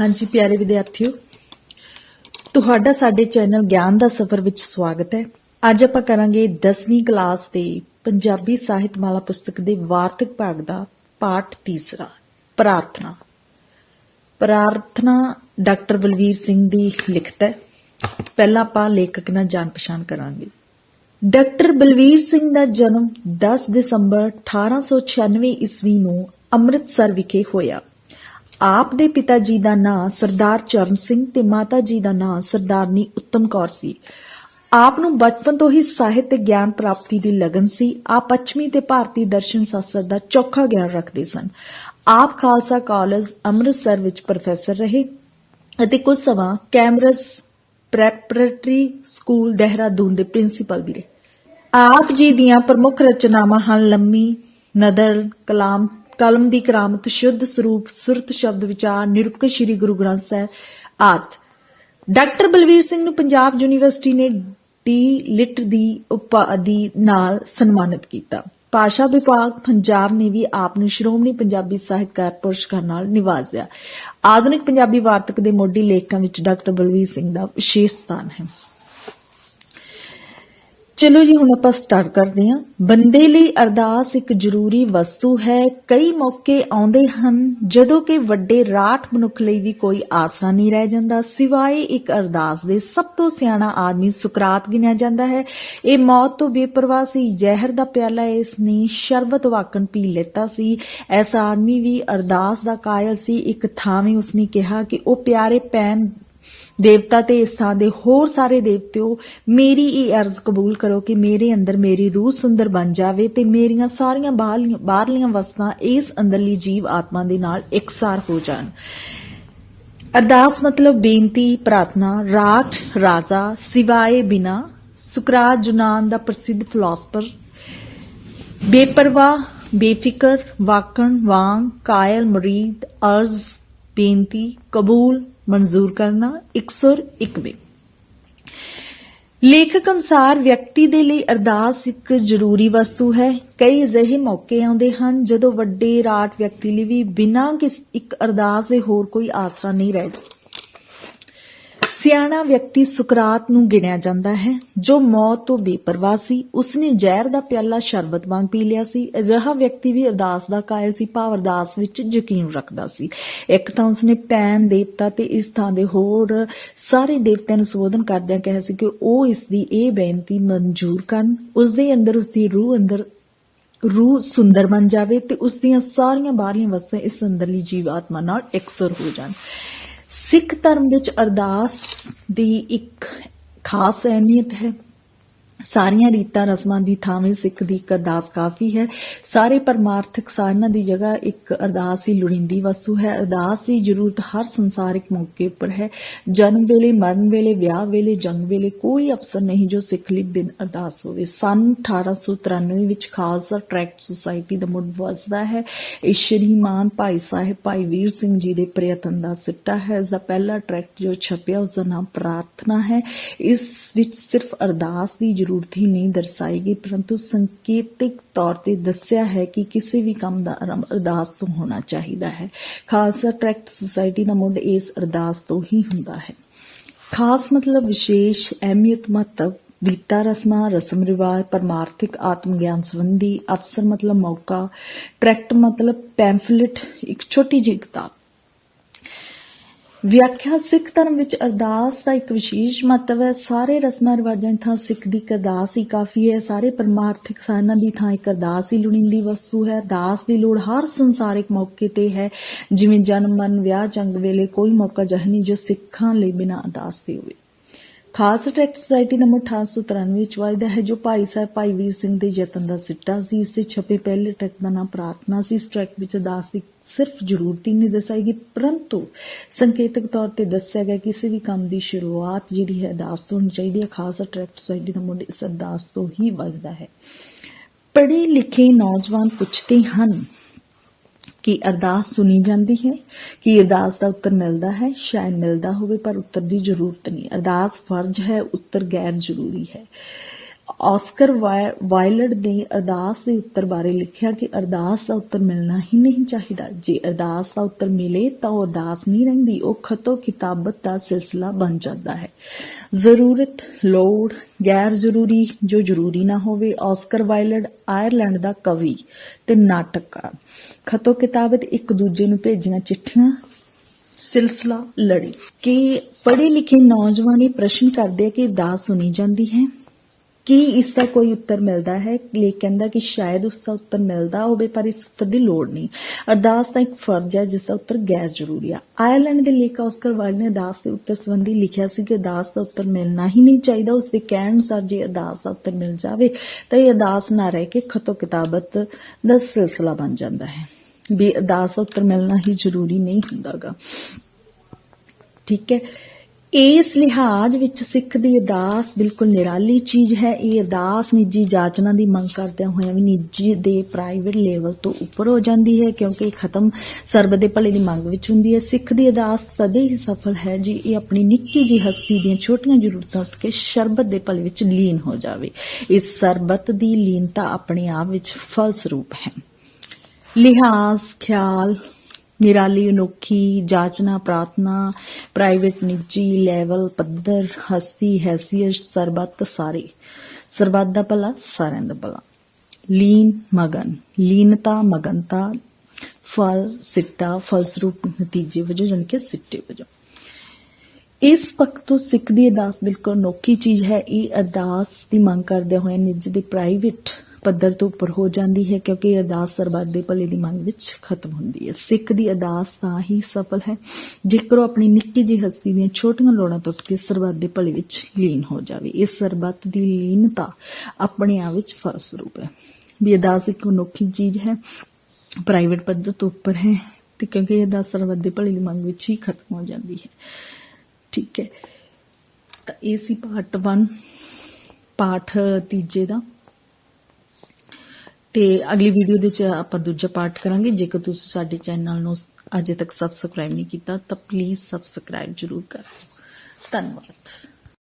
ਹਾਂਜੀ, ਪਿਆਰੇ ਵਿਦਿਆਰਥੀਓ, ਤੁਹਾਡਾ ਸਾਡੇ ਚੈਨਲ ਗਿਆਨ ਦਾ ਸਫ਼ਰ ਵਿੱਚ ਸਵਾਗਤ ਹੈ। ਅੱਜ ਆਪਾਂ ਕਰਾਂਗੇ 10ਵੀਂ ਕਲਾਸ ਦੇ ਪੰਜਾਬੀ ਸਾਹਿਤ ਮਾਲਾ ਪੁਸਤਕ ਦੇ ਵਾਰਤਕ ਭਾਗ ਦਾ ਪਾਠ ਤੀਸਰਾ, ਪ੍ਰਾਰਥਨਾ। ਪ੍ਰਾਰਥਨਾ ਡਾਕਟਰ ਬਲਵੀਰ ਸਿੰਘ ਦੀ ਲਿਖਤ ਹੈ। ਪਹਿਲਾਂ ਆਪਾਂ ਲੇਖਕ ਨਾਲ ਜਾਣ ਪਛਾਣ ਕਰਾਂਗੇ। ਡਾਕਟਰ ਬਲਵੀਰ ਸਿੰਘ ਦਾ ਜਨਮ 10 ਦਸੰਬਰ 1896 ਈਸਵੀ ਨੂੰ ਅੰਮ੍ਰਿਤਸਰ ਵਿਖੇ ਹੋਇਆ। ਆਪ ਦੇ ਪਿਤਾ ਜੀ ਦਾ ਨਾਂ ਸਰਦਾਰ ਚਰਨ ਸਿੰਘ ਤੇ ਮਾਤਾ ਜੀ ਦਾ ਨਾਂ ਸਰਦਾਰਨੀ ਉੱਤਮ ਕੌਰ ਸੀ। ਆਪ ਨੂੰ ਬਚਪਨ ਤੋਂ ਹੀ ਸਾਹਿਤ ਤੇ ਗਿਆਨ ਪ੍ਰਾਪਤੀ ਦੀ ਲਗਨ ਸੀ। ਆਪ ਪੱਛਮੀ ਤੇ ਭਾਰਤੀ ਦਰਸ਼ਨ ਸ਼ਾਸਤਰ ਦਾ ਚੌਖਾ ਗਿਆਨ ਰੱਖਦੇ ਸਨ। ਆਪ ਖਾਲਸਾ ਕਾਲਜ ਅੰਮ੍ਰਿਤਸਰ ਵਿੱਚ ਪ੍ਰੋਫੈਸਰ ਰਹੇ ਅਤੇ ਕੁਝ ਸਮਾਂ ਕੈਮਰਸ ਪ੍ਰੈਪਰੇਟਰੀ ਸਕੂਲ ਦੇਹਰਾਦੂਨ ਦੇ ਪ੍ਰਿੰਸੀਪਲ ਵੀ ਰਹੇ। ਆਪ ਜੀ ਦੀਆਂ ਪ੍ਰਮੁੱਖ ਰਚਨਾਵਾਂ ਹਨ ਲੰਮੀ, ਨਦਰ, ਕਲਾਮ ਕਲਮ ਦੀ ਕਰਾਮਤ ਸ਼ੁੱਧ ਸਰੂਪ ਸੁਰਤ ਸ਼ਬਦ ਵਿਚਾਰ ਨਿਰੁਪਕ ਸ਼੍ਰੀ ਗੁਰੂ ਗ੍ਰੰਥ ਸਾਹਿਬ ਆਦਿ। ਡਾਕਟਰ ਬਲਵੀਰ ਸਿੰਘ ਨੂੰ ਪੰਜਾਬ ਯੂਨੀਵਰਸਿਟੀ ਨੇ ਡੀ ਲਿਟ ਦੀ ਉਪਾਧੀ ਨਾਲ ਸਨਮਾਨਿਤ ਕੀਤਾ। ਭਾਸ਼ਾ ਵਿਭਾਗ ਪੰਜਾਬ ਨੇ ਵੀ ਆਪ ਨੂੰ ਸ਼੍ਰੋਮਣੀ ਪੰਜਾਬੀ ਸਾਹਿਤਕਾਰ ਪੁਰਸਕਾਰ ਨਾਲ ਨਿਵਾਜਿਆ। ਆਧੁਨਿਕ ਪੰਜਾਬੀ ਵਾਰਤਕ ਦੇ ਮੋਢੀ ਲੇਖਕਾਂ ਵਿੱਚ ਡਾਕਟਰ ਬਲਵੀਰ ਸਿੰਘ ਦਾ ਵਿਸ਼ੇਸ਼ ਸਥਾਨ ਹੈ। ਚਲੋ ਜੀ, ਹੁਣ ਆਪਾਂ ਸਟਾਰਟ ਕਰਦੇ ਹਾਂ। ਬੰਦੇ ਲਈ ਅਰਦਾਸ ਇੱਕ ਜ਼ਰੂਰੀ ਵਸਤੂ ਹੈ। ਕਈ ਮੌਕੇ ਆਉਂਦੇ ਹਨ, ਜਦੋਂ ਕਿ ਵੱਡੇ ਰਾਠ ਮਨੁੱਖ ਲਈ ਵੀ ਕੋਈ ਆਸਰਾ ਨਹੀਂ ਰਹਿ ਜਾਂਦਾ। ਸਿਵਾਏ ਇੱਕ ਅਰਦਾਸ ਦੇ ਸਭ ਤੋਂ ਸਿਆਣਾ ਆਦਮੀ ਸੁਕਰਾਤ ਗਿਣਿਆ ਜਾਂਦਾ ਹੈ। ਇਹ ਮੌਤ ਤੋਂ ਬੇਪਰਵਾਹ ਸੀ। ਜ਼ਹਿਰ ਦਾ ਪਿਆਲਾ ਇਸ ਨੇ ਸ਼ਰਬਤ ਵਾਕਣ ਪੀ ਲੈਤਾ ਸੀ। ਐਸਾ ਆਦਮੀ ਵੀ ਅਰਦਾਸ ਦਾ ਕਾਇਲ ਸੀ। ਇੱਕ ਥਾਵੇਂ ਉਸਨੇ ਕਿਹਾ ਕਿ ਉਹ ਪਿਆਰੇ ਪੈਨ ਦੇਵਤਾ ਤੇ ਇਸ ਥਾਂ ਦੇ ਹੋਰ ਸਾਰੇ ਦੇਵਤਿਓ, ਮੇਰੀ ਇਹ ਅਰਜ਼ ਕਬੂਲ ਕਰੋ ਕਿ ਮੇਰੇ ਅੰਦਰ ਮੇਰੀ ਰੂਹ ਸੁੰਦਰ ਬਣ ਜਾਵੇ ਤੇ ਮੇਰੀਆਂ ਸਾਰੀਆਂ ਬਾਹਰਲੀਆਂ ਵਸਤਾਂ ਇਸ ਅੰਦਰਲੀ ਜੀਵ ਆਤਮਾ ਦੇ ਨਾਲ ਇਕਸਾਰ ਹੋ ਜਾਣ। ਅਰਦਾਸ ਮਤਲਬ ਬੇਨਤੀ, ਪ੍ਰਾਰਥਨਾ, ਰਾਠ, ਰਾਜ਼ਾ, ਸਿਵਾਏ ਬਿਨਾ ਸੁਕਰਾਤ ਜੁਨਾਨ ਦਾ ਪ੍ਰਸਿੱਧ ਫਿਲਾਸਫਰ ਬੇਪਰਵਾਹ, ਬੇਫਿਕਰ, ਵਾਕਣ, ਵਾਂਗ, ਕਾਇਲ, ਮਰੀਦ, ਅਰਜ਼ ਬੇਨਤੀ ਕਬੂਲ ਮਨਜ਼ੂਰ ਕਰਨਾ ਇਕਸੁਰ ਇਕਵੇ ਲੇਖਕ ਅਨੁਸਾਰ ਵਿਅਕਤੀ ਦੇ ਲਈ ਅਰਦਾਸ ਇੱਕ ਜ਼ਰੂਰੀ ਵਸਤੂ ਹੈ। ਕਈ ਅਜਿਹੇ ਮੌਕੇ ਆਉਂਦੇ ਹਨ ਜਦੋਂ ਵੱਡੇ ਰਾਟ ਵਿਅਕਤੀ ਲਈ ਵੀ ਬਿਨਾਂ ਕਿਸ ਇੱਕ ਅਰਦਾਸ ਦੇ ਹੋਰ ਕੋਈ ਆਸਰਾ ਨਹੀਂ ਰਹਿੰਦਾ ਸਿਆਣਾ ਵਿਅਕਤੀ ਸੁਕਰਾਤ ਨੂੰ ਗਿਣਿਆ ਜਾਂਦਾ ਹੈ, ਜੋ ਮੌਤ ਤੋਂ ਬੇਪਰਵਾਹ ਸੀ। ਉਸਨੇ ਜ਼ਹਿਰ ਦਾ ਪਿਆਲਾ ਸ਼ਰਬਤ ਵਾਂਗ ਪੀ ਲਿਆ ਸੀ। ਅਜਿਹਾ ਵਿਅਕਤੀ ਵੀ ਅਰਦਾਸ ਦਾ ਕਾਇਲ ਸੀ, ਭਾਵ ਅਰਦਾਸ ਵਿੱਚ ਯਕੀਨ ਰੱਖਦਾ ਸੀ। ਇੱਕ ਤਾਂ ਉਸਨੇ ਪੈਨ, ਦੇਵਤਾ ਤੇ ਇਸ ਥਾਂ ਦੇ ਹੋਰ ਸਾਰੇ ਦੇਵਤਿਆਂ ਨੂੰ ਸੰਬੋਧਨ ਕਰਦਿਆਂ ਕਿਹਾ ਸੀ ਕਿ ਉਹ ਇਸ ਦੀ ਇਹ ਬੇਨਤੀ ਮਨਜ਼ੂਰ ਕਰਨ। ਉਸ ਦੇ ਅੰਦਰ ਉਸ ਦੀ ਰੂਹ ਅੰਦਰ ਰੂਹ ਸੁੰਦਰ ਬਣ ਜਾਵੇ ਤੇ ਉਸ ਦੀਆਂ ਸਾਰੀਆਂ ਬਾਹਰੀਆਂ ਵਸਤਾਂ ਇਸ ਅੰਦਰਲੀ ਜੀਵ ਆਤਮਾ ਨਾਲ ਇਕਸਰ ਹੋ ਜਾਣ। ਸਿੱਖ ਧਰਮ ਵਿੱਚ ਅਰਦਾਸ ਦੀ ਇੱਕ ਖਾਸ ਅਹਿਮੀਅਤ ਹੈ। ਸਾਰੀਆਂ ਰੀਤਾਂ ਰਸਮਾਂ ਦੀ ਥਾਵੇਂ ਸਿੱਖ ਦੀ ਇੱਕ ਅਰਦਾਸ ਕਾਫੀ ਹੈ। ਸਾਰੇ ਪਰਮਾਰਥਕ ਸਾਧਨਾਂ ਦੀ ਜਗ੍ਹਾ ਇੱਕ ਅਰਦਾਸ ਹੀ ਲੋੜੀਂਦੀ ਵਸਤੂ ਹੈ। ਅਰਦਾਸ ਦੀ ਜ਼ਰੂਰਤ ਹਰ ਸੰਸਾਰਿਕ ਮੌਕੇ ਉੱਪਰ ਹੈ। ਜਨਮ ਵੇਲੇ, ਮਰਨ ਵੇਲੇ, ਵਿਆਹ ਵੇਲੇ, ਜੰਗ ਵੇਲੇ ਕੋਈ ਅਫਸਰ ਨਹੀਂ ਜੋ ਸਿੱਖ ਲਈ ਬਿਨ ਅਰਦਾਸ ਹੋਵੇ। ਸਨ 1893 ਵਿੱਚ ਖਾਲਸਾ ਟਰੈਕਟ ਸੁਸਾਇਟੀ ਦਾ ਮੁੱਢ ਵਸਦਾ ਹੈ। ਇਹ ਸ਼੍ਰੀਮਾਨ ਭਾਈ ਸਾਹਿਬ, ਭਾਈ ਵੀਰ ਸਿੰਘ ਜੀ ਦੇ ਪ੍ਰਯਤਨ ਦਾ ਸਿੱਟਾ ਹੈ। ਇਸ ਦਾ ਪਹਿਲਾ ਟਰੈਕਟ ਜੋ ਛਪਿਆ ਉਸ ਦਾ ਨਾਮ ਪ੍ਰਾਰਥਨਾ ਹੈ। ਇਸ ਵਿੱਚ ਸਿਰਫ ਅਰਦਾਸ ਦੀ ਜ਼ਰੂਰਤ ਨਹੀਂ ਦਰਸਾਈ ਗਈ ਪਰੰਤੂ ਸੰਕੇਤਿਕ ਤੌਰ ਤੇ ਦੱਸਿਆ ਹੈ ਕਿ ਕਿਸੇ ਵੀ ਕੰਮ ਦਾ ਆਰੰਭ ਅਰਦਾਸ ਤੋਂ ਹੋਣਾ ਚਾਹੀਦਾ ਹੈ। ਖਾਲਸਾ ਟਰੈਕਟ ਸੁਸਾਇਟੀ ਦਾ ਮੁੱਢ ਇਸ ਅਰਦਾਸ ਤੋਂ ਹੀ ਹੁੰਦਾ ਹੈ। ਖਾਸ ਮਤਲਬ ਵਿਸ਼ੇਸ਼ ਅਹਿਮੀਅਤ ਮਹੱਤਵ ਰੀਤਾਂ ਰਸਮਾਂ, ਰਸਮ ਰਿਵਾਜ, ਪਰਮਾਰਥਿਕ ਆਤਮ ਗਿਆਨ ਸੰਬੰਧੀ ਅਫਸਰ ਮਤਲਬ ਮੌਕਾ, ਟਰੈਕਟ ਮਤਲਬ ਪੈਂਫਲੇਟ, ਇੱਕ ਛੋਟੀ ਜਿਹੀ ਕਿਤਾਬ। ਵਿਆਖਿਆ ਸਿੱਖ ਧਰਮ ਵਿੱਚ ਅਰਦਾਸ ਦਾ ਇੱਕ ਵਿਸ਼ੇਸ਼ ਮਹੱਤਵ ਹੈ। ਸਾਰੇ ਰਸਮਾਂ ਰਿਵਾਜਾਂ ਦੀ ਥਾਂ ਸਿੱਖ ਦੀ ਇੱਕ ਅਰਦਾਸ ਹੀ ਕਾਫੀ ਹੈ। ਸਾਰੇ ਪਰਮਾਰਥਿਕ ਸਾਧਨਾਂ ਦੀ ਥਾਂ ਇੱਕ ਅਰਦਾਸ ਹੀ ਲੋੜੀਂਦੀ ਵਸਤੂ ਹੈ। ਅਰਦਾਸ ਦੀ ਲੋੜ ਹਰ ਸੰਸਾਰਿਕ ਮੌਕੇ ਤੇ ਹੈ। ਜਿਵੇਂ ਜਨਮ ਮਨ ਵਿਆਹ ਜੰਗ ਵੇਲੇ ਕੋਈ ਮੌਕਾ ਜਹ ਨਹੀਂ ਜੋ ਸਿੱਖਾਂ ਲਈ ਬਿਨਾਂ ਅਰਦਾਸ ਦੇ ਹੋਵੇ। ਖਾਸ ਟਰੈਕਟ ਸੁਸਾਇਟੀ ਨੰਬਰ 1893 ਵਿੱਚ ਵਾਇਦਾ ਹੈ, ਜੋ ਭਾਈ ਸਾਹਿਬ ਭਾਈ ਵੀਰ ਸਿੰਘ ਦੇ ਯਤਨ ਦਾ ਸਿੱਟਾ ਸੀ। ਇਸ ਦੇ ਛਪੇ ਪਹਿਲੇ ਟਰੈਕਟ ਦਾ ਨਾਮ ਪ੍ਰਾਰਥਨਾ ਸੀ। ਇਸ ਟਰੈਕਟ ਵਿੱਚ ਅਰਦਾਸ ਦੀ ਸਿਰਫ ਜ਼ਰੂਰਤ ਹੀ ਨਹੀਂ ਦਸਾਈ ਗਈ, ਪਰੰਤੂ ਸੰਕੇਤਕ ਤੌਰ ਤੇ ਦੱਸਿਆ ਗਿਆ ਕਿਸੇ ਵੀ ਕੰਮ ਦੀ ਸ਼ੁਰੂਆਤ ਜਿਹੜੀ ਹੈ, ਅਰਦਾਸ ਤੋਂ ਹੋਣੀ ਚਾਹੀਦੀ ਹੈ। ਖਾਸ ਟਰੈਕਟ ਸੁਸਾਇਟੀ ਦਾ ਮੁੱਢ ਇਸ ਅਰਦਾਸ ਤੋਂ ਹੀ ਵੱਜਦਾ ਹੈ। ਪੜ੍ਹੇ ਲਿਖੇ ਨੌਜਵਾਨ ਪੁੱਛਦੇ ਹਨ ਕਿ ਅਰਦਾਸ ਸੁਣੀ ਜਾਂਦੀ ਹੈ, ਕਿ ਅਰਦਾਸ ਦਾ ਉੱਤਰ ਮਿਲਦਾ ਹੈ, ਸ਼ਾਇਦ ਮਿਲਦਾ ਹੋਵੇ ਪਰ ਉੱਤਰ ਦੀ ਜ਼ਰੂਰਤ ਨਹੀਂ। ਅਰਦਾਸ ਫਰਜ਼ ਹੈ, ਉੱਤਰ ਗੈਰ ਜ਼ਰੂਰੀ ਹੈ। ਆਸਕਰ ਵਾਇਲਡ ਨੇ ਅਰਦਾਸ ਦੇ ਉੱਤਰ ਬਾਰੇ ਲਿਖਿਆ ਕਿ ਅਰਦਾਸ ਦਾ ਉੱਤਰ ਮਿਲਣਾ ਹੀ ਨਹੀਂ ਚਾਹੀਦਾ। ਜੇ ਅਰਦਾਸ ਦਾ ਉੱਤਰ ਮਿਲੇ ਤਾਂ ਉਹ ਅਰਦਾਸ ਨਹੀਂ ਰਹਿੰਦੀ, ਉਹ ਖਤੋ ਕਿਤਾਬਤ ਦਾ ਸਿਲਸਿਲਾ ਬਣ ਜਾਂਦਾ ਹੈ। ਜ਼ਰੂਰਤ, ਲੋੜ, ਗੈਰ ਜ਼ਰੂਰੀ, ਜੋ ਜ਼ਰੂਰੀ ਨਾ ਹੋਵੇ ਆਸਕਰ ਵਾਇਲਡ ਆਇਰਲੈਂਡ ਦਾ ਕਵੀ ਤੇ ਨਾਟਕਕਾਰ। ਖਤੋ ਕਿਤਾਬਤ ਇੱਕ ਦੂਜੇ ਨੂੰ ਭੇਜੀਆਂ ਚਿੱਠੀਆਂ, ਸਿਲਸਿਲਾ, ਲੜੀ। ਕਿ ਪੜ੍ਹੇ ਲਿਖੇ ਨੌਜਵਾਨ ਪ੍ਰਸ਼ਨ ਕਰਦੇ ਆ ਕਿ ਅਰਦਾਸ ਸੁਣੀ ਜਾਂਦੀ ਹੈ? ਕੀ ਇਸ ਦਾ ਕੋਈ ਉੱਤਰ ਮਿਲਦਾ ਹੈ? ਲੇ ਕਹਿੰਦਾ ਕਿ ਸ਼ਾਇਦ ਉਸ ਦਾ ਉੱਤਰ ਮਿਲਦਾ ਹੋਵੇ, ਪਰ ਇਸ ਉੱਤਰ ਦੀ ਲੋੜ ਨਹੀਂ। ਅਰਦਾਸ ਤਾਂ ਇੱਕ ਫਰਜ਼ ਹੈ, ਜਿਸ ਦਾ ਉੱਤਰ ਗੈਰ ਜ਼ਰੂਰੀ ਹੈ ਆਇਰਲੈਂਡ ਦੇ ਲੇਖਕ ਆਸਕਰ ਵਾਈਲਡ ਨੇ ਅਰਦਾਸ ਦੇ ਉੱਤਰ ਸੰਬੰਧੀ ਲਿਖਿਆ ਸੀ ਕਿ ਅਰਦਾਸ ਦਾ ਉੱਤਰ ਮਿਲਣਾ ਹੀ ਨਹੀਂ ਚਾਹੀਦਾ। ਉਸ ਦੇ ਕਹਿਣ ਅਨੁਸਾਰ ਜੇ ਅਰਦਾਸ ਦਾ ਉੱਤਰ ਮਿਲ ਜਾਵੇ, ਤਾਂ ਇਹ ਅਰਦਾਸ ਨਾ ਰਹਿ ਕੇ ਖਤੋ ਕਿਤਾਬਤ ਦਾ ਸਿਲਸਿਲਾ ਬਣ ਜਾਂਦਾ ਹੈ। ਵੀ ਅਰਦਾਸ ਦਾ ਉੱਤਰ ਮਿਲਣਾ ਹੀ ਜ਼ਰੂਰੀ ਨਹੀਂ ਹੁੰਦਾਗਾ। ਠੀਕ ਹੈ। ਇਸ ਲਿਹਾਜ਼ ਵਿੱਚ ਸਿੱਖ ਦੀ ਅਰਦਾਸ ਬਿਲਕੁਲ ਨਿਰਾਲੀ ਚੀਜ਼ ਹੈ। ਇਹ ਅਰਦਾਸ ਨਿੱਜੀ ਜਾਚਨਾ ਦੀ ਮੰਗ ਕਰਦਿਆਂ ਹੋਇਆਂ ਵੀ ਨਿੱਜੀ ਦੇ ਪ੍ਰਾਈਵੇਟ ਲੈਵਲ ਤੋਂ ਉੱਪਰ ਹੋ ਜਾਂਦੀ ਹੈ ਕਿਉਂਕਿ ਇਹ ਖਤਮ ਸਰਬ ਦੇ ਭਲੇ ਦੀ ਮੰਗ ਵਿੱਚ ਹੁੰਦੀ ਹੈ। ਸਿੱਖ ਦੀ ਅਰਦਾਸ ਤਦੇ ਹੀ ਸਫਲ ਹੈ ਜੀ ਇਹ ਆਪਣੀ ਨਿੱਕੀ ਜਿਹੀ ਹੱਸੀ ਦੀਆਂ ਛੋਟੀਆਂ ਜ਼ਰੂਰਤਾਂ ਉੱਠ ਕੇ ਸ਼ਰਬਤ ਦੇ ਭਲੇ ਵਿੱਚ ਲੀਨ ਹੋ ਜਾਵੇ। ਇਸ ਸਰਬਤ ਦੀ ਲੀਨਤਾ ਆਪਣੇ ਆਪ ਵਿੱਚ ਫਲ ਸਰੂਪ ਹੈ। ਲਿਹਾਜ਼, ਖਿਆਲ ਨਿਰਾਲੀ, ਅਨੋਖੀ, ਜਾਚਨਾ, ਪ੍ਰਾਰਥਨਾ ਪ੍ਰਾਈਵੇਟ ਨਿੱਜੀ ਲੈਵਲ ਪੱਧਰ, ਹਸਤੀ, ਹੈਸੀਅਤ, ਸਰਬੱਤ, ਸਾਰੇ। ਸਰਬੱਤ ਦਾ ਭਲਾ, ਸਾਰਿਆਂ ਦਾ ਭਲਾ। ਲੀਨ, ਮਗਨ। ਲੀਨਤਾ, ਮਗਨਤਾ, ਫਲ, ਸਿੱਟਾ, ਫਲਸਰੂਪ, ਨਤੀਜੇ ਵਜੋਂ ਜਾਣੀ ਕਿ ਸਿੱਟੇ ਵਜੋਂ। ਇਸ ਵਕਤ ਤੋਂ ਸਿੱਖ ਦੀ ਅਰਦਾਸ ਬਿਲਕੁਲ ਅਨੋਖੀ ਚੀਜ਼ ਹੈ। ਇਹ ਅਰਦਾਸ ਦੀ ਮੰਗ ਕਰਦੇ ਹੋਏ ਨਿੱਜ ਦੀ ਪ੍ਰਾਈਵੇਟ ਪੱਧਰ ਤੋਂ ਉੱਪਰ ਹੋ ਜਾਂਦੀ ਹੈ ਕਿਉਂਕਿ ਇਹ ਅਰਦਾਸ ਸਰਬੱਤ ਦੇ ਭਲੇ ਦੀ ਮੰਗ ਵਿੱਚ ਖਤਮ ਹੁੰਦੀ ਹੈ। ਸਿੱਖ ਦੀ ਅਰਦਾਸ ਤਾਂ ਹੀ ਸਫਲ ਹੈ ਜੇਕਰ ਉਹ ਆਪਣੀ ਨਿੱਕੀ ਜਿਹੀ ਹਸਤੀ ਦੀਆਂ ਛੋਟੀਆਂ ਲੋੜਾਂ ਤੋਂ ਕੇ ਸਰਬੱਤ ਦੇ ਭਲੇ ਵਿੱਚ ਲੀਨ ਹੋ ਜਾਵੇ। ਇਸ ਸਰਬੱਤ ਦੀ ਲੀਨਤਾ ਆਪਣੇ ਆਪ ਵਿੱਚ ਫਲਸਰੂਪ ਹੈ। ਵੀ ਅਰਦਾਸ ਇੱਕ ਅਨੋਖੀ ਚੀਜ਼ ਹੈ, ਪ੍ਰਾਈਵੇਟ ਪੱਧਰ ਤੋਂ ਉੱਪਰ ਹੈ ਤੇ ਕਿਉਂਕਿ ਇਹ ਅਰਦਾਸ ਸਰਬੱਤ ਦੇ ਭਲੇ ਦੀ ਮੰਗ ਵਿੱਚ ਹੀ ਖਤਮ ਹੋ ਜਾਂਦੀ ਹੈ। ਠੀਕ ਹੈ। ਤਾਂ ਇਹ ਸੀ ਪਾਰਟ 1 ਪਾਠ ਤੀਜੇ ਦਾ। ਤੇ ਅਗਲੀ ਵੀਡੀਓ ਦੇ ਚ ਆਪਾਂ ਦੂਜਾ ਪਾਰਟ ਕਰਾਂਗੇ। ਜੇਕਰ ਤੁਸੀਂ ਸਾਡੇ ਚੈਨਲ ਨੂੰ ਅਜੇ ਤੱਕ ਸਬਸਕ੍ਰਾਈਬ ਨਹੀਂ ਕੀਤਾ, ਤਾਂ ਪਲੀਜ਼ ਸਬਸਕ੍ਰਾਈਬ ਜਰੂਰ ਕਰੋ ਧੰਨਵਾਦ।